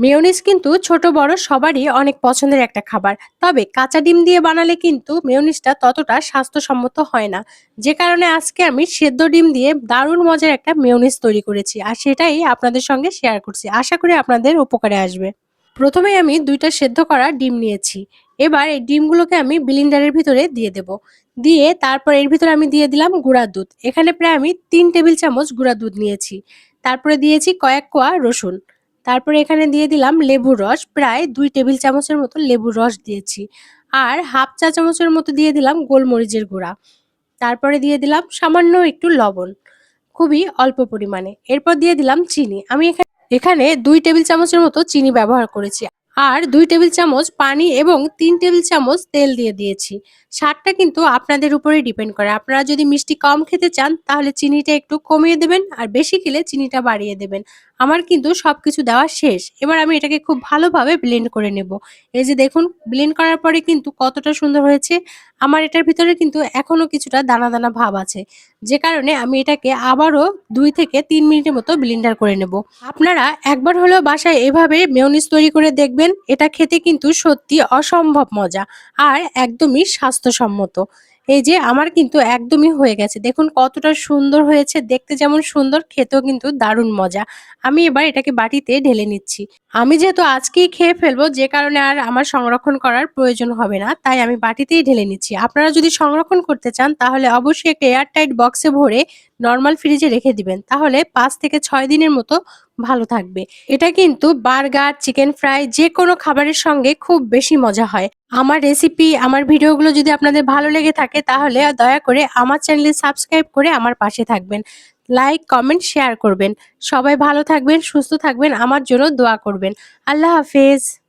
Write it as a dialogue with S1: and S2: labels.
S1: Mayonnaise কিন্তু ছোট বড় সবারই অনেক পছন্দের একটা খাবার। তবে কাঁচা ডিম দিয়ে বানালে কিন্তু মেয়োনিজটা ততটা স্বাস্থ্যসম্মত হয় না। যে কারণে আজকে আমি সেদ্ধ ডিম দিয়ে দারুণ মজার একটা মেয়োনিজ তৈরি করেছি আর সেটাই আপনাদের সঙ্গে শেয়ার করছি। আশা করি আপনাদের উপকারে আসবে। প্রথমে আমি দুইটা সেদ্ধ করা ডিম নিয়েছি। এবার এই ডিমগুলোকে আমি বিলিন্ডারের ভিতরে দিয়ে দেব। দিয়ে তারপর এর ভিতরে আমি দিয়ে দিলাম গুঁড়া দুধ। এখানে প্রায় আমি তিন টেবিল চামচ গুঁড়া দুধ নিয়েছি। তারপরে দিয়েছি কয়েক কোয়া রসুন। তারপরে এখানে দিয়ে দিলাম লেবুর রস, প্রায় দুই টেবিল চামচের মতো লেবুর রস দিয়েছি। আর হাফ চা চামচের মতো দিয়ে দিলাম গোলমরিচের গুঁড়া। তারপরে দিয়ে দিলাম সামান্য একটু লবণ, খুবই অল্প পরিমাণে। এরপর দিয়ে দিলাম চিনি। আমি এখানে এখানে দুই টেবিল চামচের মতো চিনি ব্যবহার করেছি। আর দুই টেবিল চামচ পানি এবং তিন টেবিল চামচ তেল দিয়ে দিয়েছি। স্বাদটা কিন্তু আপনাদের উপরে ডিপেন্ড করে। আপনারা যদি মিষ্টি কম খেতে চান, তাহলে চিনিটা একটু কমিয়ে দেবেন আর বেশি খেলে চিনিটা বাড়িয়ে দেবেন। আমার কিন্তু সবকিছু দেওয়া শেষ। এবার আমি এটাকে খুব ভালোভাবে ব্লেন্ড করে নেব। এই যে দেখুন ব্লেন্ড করার পরে কিন্তু কতটা সুন্দর হয়েছে। আমার এটার ভিতরে কিন্তু এখনও কিছুটা দানা দানা ভাব আছে। যে কারণে আমি এটাকে আবারও দুই থেকে তিন মিনিটের মতো ব্লেন্ডার করে নেব। আপনারা একবার হলেও বাসায় এভাবে মেয়নিজ তৈরি করে দেখবেন, এটা খেতে কিন্তু সত্যি অসম্ভব মজা আর একদমই স্বাস্থ্যসম্মত। এই যে আমার কিন্তু একদমই হয়ে গেছে। দেখুন কতটা সুন্দর হয়েছে, দেখতে যেমন সুন্দর, খেতেও কিন্তু দারুণ মজা। আমি এবার এটাকে বাটিতে ঢেলে নিচ্ছি। আমি যেহেতু আজকেই খেয়ে ফেলব, যে কারণে আর আমার সংরক্ষণ করার প্রয়োজন হবে না, তাই আমি বাটিতেই ঢেলে নিচ্ছি। আপনারা যদি সংরক্ষণ করতে চান, তাহলে অবশ্যই একটা এয়ারটাইট বক্সে ভরে নর্মাল ফ্রিজে রেখে দিবেন। তাহলে পাঁচ থেকে ছয় দিনের মতো ভালো থাকবে। এটা কিন্তু বার্গার, চিকেন ফ্রাই, যে কোনো খাবারের সঙ্গে খুব বেশি মজা হয়। আমার রেসিপি, আমার ভিডিওগুলো যদি আপনাদের ভালো লেগে থাকে, তাহলে দয়া করে আমার চ্যানেলে সাবস্ক্রাইব করে আমার পাশে থাকবেন। লাইক কমেন্ট শেয়ার করবেন। সবাই ভালো থাকবেন, সুস্থ থাকবেন, আমার জন্য দোয়া করবেন। আল্লাহ হাফেজ।